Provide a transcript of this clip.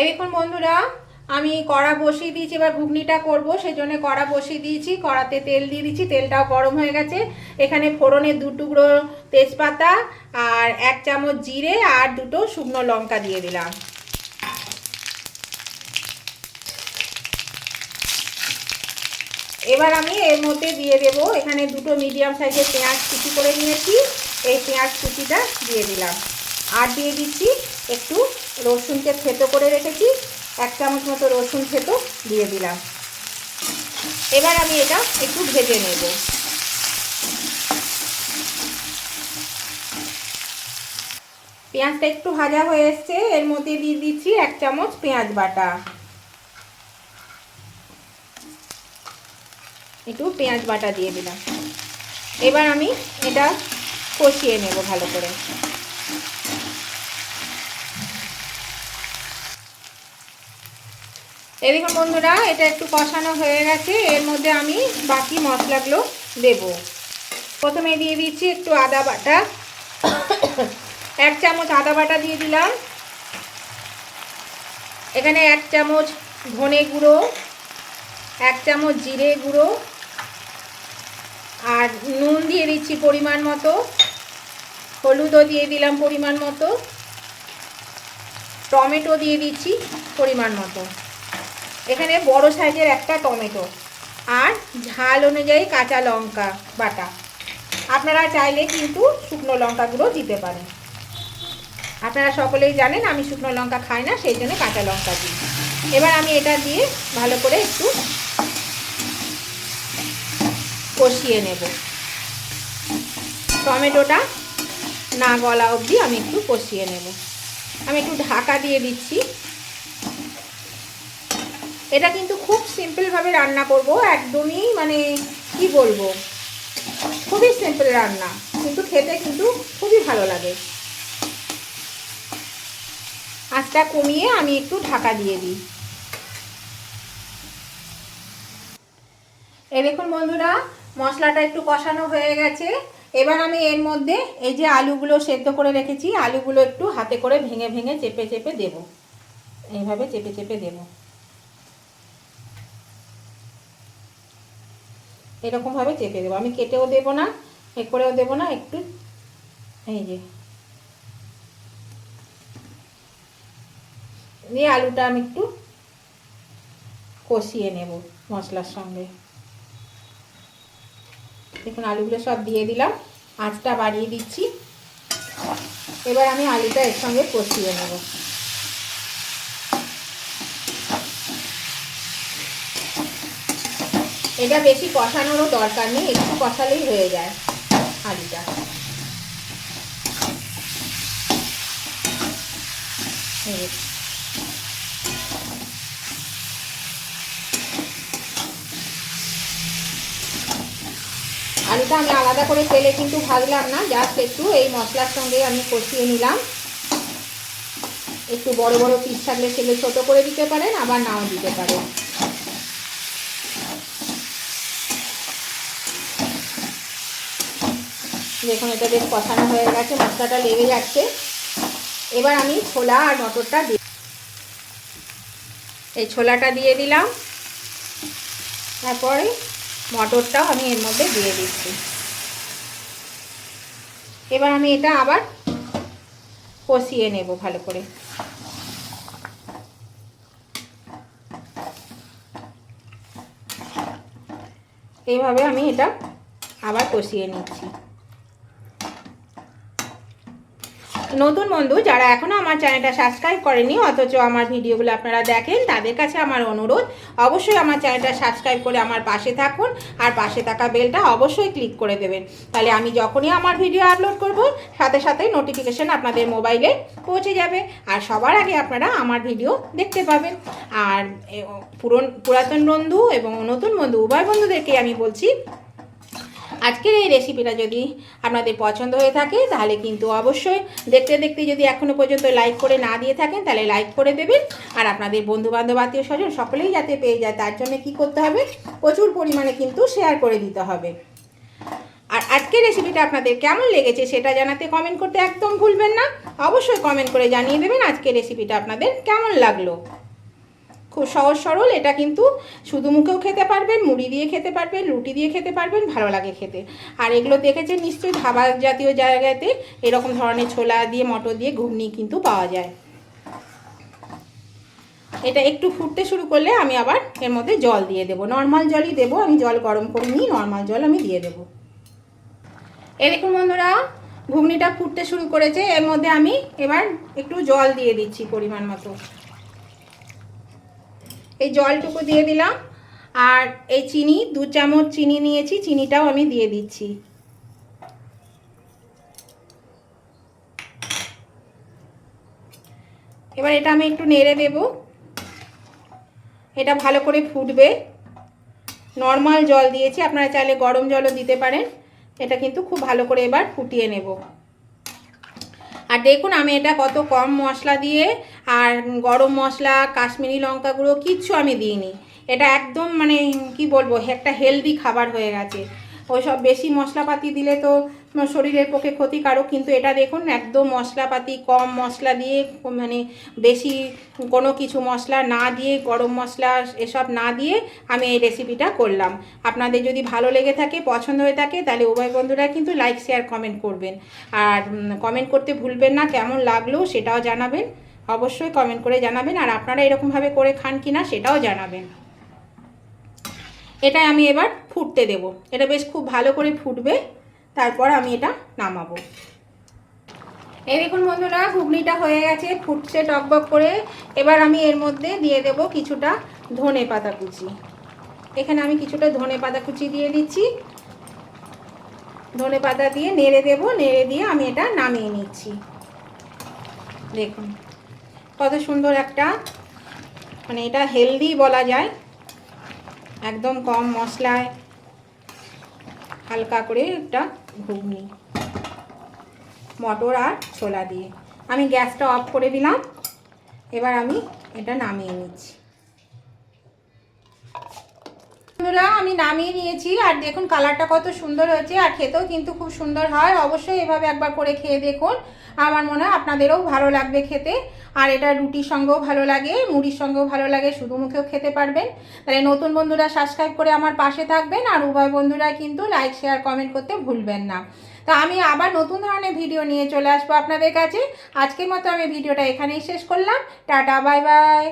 এই দেখুন বন্ধুরা, আমি কড়া বসিয়ে দিয়েছি, এবার ঘুগনিটা করব সেই জন্য কড়া বসিয়ে দিয়েছি, কড়াতে তেল দিয়ে দিচ্ছি, তেলটাও গরম হয়ে গেছে। এখানে ফোড়নের দু টুকরো তেজপাতা আর এক চামচ জিরে আর দুটো শুকনো লঙ্কা দিয়ে দিলাম। এবার আমি এর মধ্যে দিয়ে দেব, এখানে দুটো মিডিয়াম সাইজের পেঁয়াজ কুচি করে নিয়েছি, এই পেঁয়াজ কুচিটা দিয়ে দিলাম। আর দিয়ে দিচ্ছি একটু রসুনকে থেতো করে রেখেছি, এক চামচ মতো রসুন থেতো দিয়ে দিলাম। এবার আমি এটা একটু ভেজে নেব। পেঁয়াজটা একটু ভাজা হয়ে এসছে, এর মধ্যে দিয়ে দিচ্ছি এক চামচ পেঁয়াজ বাটা। একটু পেঁয়াজ বাটা দিয়ে দিলাম। এবার আমি এটা কষিয়ে নেব ভালো করে। দেখুন বন্ধুরা, এটা একটু কষানো হয়ে গেছে। এর মধ্যে আমি বাকি মশলাগুলো দেব। প্রথমে দিয়ে দিচ্ছি একটু আদা বাটা। এক চামচ আদা বাটা দিয়ে দিলাম। এখানে এক চামচ ধনে গুঁড়ো, এক চামচ জিরে গুঁড়ো, আর নুন দিয়ে দিচ্ছি পরিমাণ মতো। হলুদও দিয়ে দিলাম পরিমাণ মতো। টমেটো দিয়ে দিচ্ছি পরিমাণ মতো। এখানে বড় সাইজের একটা টমেটো আর ঝাল অনুযায়ী কাঁচা লঙ্কা বাটা। আপনারা চাইলে কিন্তু শুকনো লঙ্কাগুলো দিতে পারেন। আপনারা সকলেই জানেন আমি শুকনো লঙ্কা খাই না, সেই জন্য কাঁচা লঙ্কা দিই। এবার আমি এটা দিয়ে ভালো করে একটু কষিয়ে নেব। টমেটোটা না গলা অবধি আমি একটু কষিয়ে নেব। আমি একটু ঢাকা দিয়ে দিচ্ছি। এটা কিন্তু খুব সিম্পলভাবে রান্না করব, একদমই মানে কি বলব? খুবই সিম্পল রান্না, কিন্তু খেতে কিন্তু খুবই ভালো লাগে। আঁচটা কমিয়ে আমি একটু ঢাকা দিয়ে দিই। এই দেখুন বন্ধুরা, মশলাটা একটু কষানো হয়ে গেছে। এবার আমি এর মধ্যে এই যে আলুগুলো সেদ্ধ করে রেখেছি, আলুগুলো একটু হাতে করে ভেঙে ভেঙে চেপে চেপে দেব। এইভাবে চেপে চেপে দেব। এরকমভাবে চেপে দেবো। আমি কেটেও দেবো না এ করেও দেবো না, একটু এই যে। দিয়ে আলুটা আমি একটু কষিয়ে নেব মশলার সঙ্গে। দেখুন, আলুগুলো সব দিয়ে দিলাম, আঁচটা বাড়িয়ে দিচ্ছি। এবার আমি আলুটা এর সঙ্গে কষিয়ে নেব। এটা বেশি কষানোরও দরকার নেই, একটু কষালেই হয়ে যায় আলুটা আলুটা আমি আলাদা করে তেলে কিন্তু ভাজলাম না, জাস্ট একটু এই মশলার সঙ্গে আমি কষিয়ে নিলাম। একটু বড় বড় পিস থাকলে সেগুলো ছোটো করে দিতে পারেন, আবার নাও দিতে পারেন। দেখুন, এটা বেশ কষানো হয়ে গেছে, মশলাটা লেগে যাচ্ছে। এবার আমি ছোলা আর মটরটা দিই এই ছোলাটা দিয়ে দিলাম। তারপরে মটরটাও আমি এর মধ্যে দিয়ে দিচ্ছি। এবার আমি এটা আবার কষিয়ে নেব ভালো করে। এইভাবে আমি এটা আবার কষিয়ে নিচ্ছি। নতুন বন্ধু যারা এখনও আমার চ্যানেলটা সাবস্ক্রাইব করেনি, অথচ আমার ভিডিওগুলো আপনারা দেখেন, তাদের কাছে আমার অনুরোধ, অবশ্যই আমার চ্যানেলটা সাবস্ক্রাইব করে আমার পাশে থাকুন আর পাশে থাকা বেলটা অবশ্যই ক্লিক করে দেবেন। তাহলে আমি যখনই আমার ভিডিও আপলোড করব, সাথে সাথে নোটিফিকেশান আপনাদের মোবাইলে পৌঁছে যাবে আর সবার আগে আপনারা আমার ভিডিও দেখতে পাবেন। আর পুরন পুরাতন বন্ধু এবং নতুন বন্ধু, উভয় বন্ধুদেরকে আমি বলছি আজকের এই রেসিপিটা যদি আপনাদের পছন্দ হয়ে থাকে, তাহলে কিন্তু অবশ্যই দেখতে দেখতে যদি এখনও পর্যন্ত লাইক করে না দিয়ে থাকেন, তাহলে লাইক করে দেবেন। আর আপনাদের বন্ধুবান্ধব আত্মীয় স্বজন সকলেই যাতে পেয়ে যায়, তার জন্য কি করতে হবে? প্রচুর পরিমাণে কিন্তু শেয়ার করে দিতে হবে। আর আজকের রেসিপিটা আপনাদের কেমন লেগেছে সেটা জানাতে কমেন্ট করতে একদম ভুলবেন না। অবশ্যই কমেন্ট করে জানিয়ে দেবেন আজকের রেসিপিটা আপনাদের কেমন লাগল। খুব সহজ সরল, এটা কিন্তু শুধু মুখেও খেতে পারবেন, মুড়ি দিয়ে খেতে পারবেন, রুটি দিয়ে খেতে পারবেন, ভালো লাগে খেতে। আর এগুলো দেখেছেন নিশ্চয়ই, ধাবা জাতীয় জায়গাতে এরকম ধরনের ছোলা দিয়ে, মটর দিয়ে ঘুগনি কিন্তু পাওয়া যায়। এটা একটু ফুটতে শুরু করলে আমি আবার এর মধ্যে জল দিয়ে দেবো। নর্মাল জলই দেবো, আমি জল গরম করে নিই, নর্মাল জল আমি দিয়ে দেবো। দেখুন বন্ধুরা, ঘুগনিটা ফুটতে শুরু করেছে, এর মধ্যে আমি এবার একটু জল দিয়ে দিচ্ছি পরিমাণ মতো। এই জলটুকু দিয়ে দিলাম। আর এই চিনি, দু চামচ চিনি নিয়েছি, চিনিটাও আমি দিয়ে দিচ্ছি। এবার এটা আমি একটু নেড়ে দেব। এটা ভালো করে ফুটবে। নর্মাল জল দিয়েছি, আপনারা চাইলে গরম জলও দিতে পারেন। এটা কিন্তু খুব ভালো করে এবার ফুটিয়ে নেব। আর দেখুন আমি এটা কত কম মশলা দিয়ে আর গরম মশলা, কাশ্মীরি লঙ্কা গুঁড়ো কিচ্ছু আমি দিইনি। এটা একদম মানে কি বলব, একটা হেলদি খাবার হয়ে গেছে। ওইসব বেশি মশলাপাতি দিলে তো শরীরের পক্ষে ক্ষতিকারক, কিন্তু এটা দেখুন, একদম মশলাপাতি, কম মশলা দিয়ে মানে বেশি কোনো কিছু মশলা না দিয়ে, গরম মশলা এসব না দিয়ে আমি এই রেসিপিটা করলাম। আপনাদের যদি ভালো লেগে থাকে, পছন্দ হয়ে থাকে, তাহলে উভয় বন্ধুরা কিন্তু লাইক শেয়ার কমেন্ট করবেন। আর কমেন্ট করতে ভুলবেন না, কেমন লাগল সেটাও জানাবেন। অবশ্যই কমেন্ট করে জানাবেন। আর আপনারা এরকমভাবে করে খান কি না সেটাও জানাবেন। এটা আমি এবার ফুটতে দেব। এটা বেশ খুব ভালো করে ফুটবে। তারপর আমি এটা নামাবো। এই দেখুন বন্ধুরা, ঘুগনিটা হয়ে গেছে ফুটছে টকবক করে। এবার আমি এর মধ্যে দিয়ে দেব কিছুটা ধনে পাতা কুচি। এখানে আমি কিছুটা ধনে পাতা কুচি দিয়ে দিচ্ছি। ধনে পাতা দিয়ে নেড়ে দেব, নেড়ে দিয়ে আমি এটা নামিয়ে নিচ্ছি। দেখুন। কত সুন্দর একটা মানে এটা হেলদি বলা যায়। একদম কম মশলায় হালকা করে একটা ঘুগনি। মটর আর ছোলা দিয়ে। আমি গ্যাসটা অফ করে দিলাম। এবার আমি এটা নামিয়ে নিচ্ছি। বন্ধুরা, আমি নামিয়ে নিয়েছি। আর দেখুন, কালারটা কত সুন্দর হয়েছে। আর খেতেও কিন্তু খুব সুন্দর হয়। অবশ্যই এভাবে একবার করে খেয়ে দেখুন। আমার মনে হয় আপনাদেরও ভালো লাগবে খেতে। আর এটা রুটির সঙ্গেও ভালো লাগে, মুড়ির সঙ্গেও ভালো লাগে, শুধু মুখেও খেতে পারবেন। তাহলে নতুন বন্ধুরা সাবস্ক্রাইব করে আমার পাশে থাকবেন। আর উভয় বন্ধুরা কিন্তু লাইক শেয়ার কমেন্ট করতে ভুলবেন না। তো আমি আবার নতুন ধরনের ভিডিও নিয়ে চলে আসব আপনাদের কাছে। আজকের মতো আমি ভিডিওটা এখানেই শেষ করলাম। Tata bye bye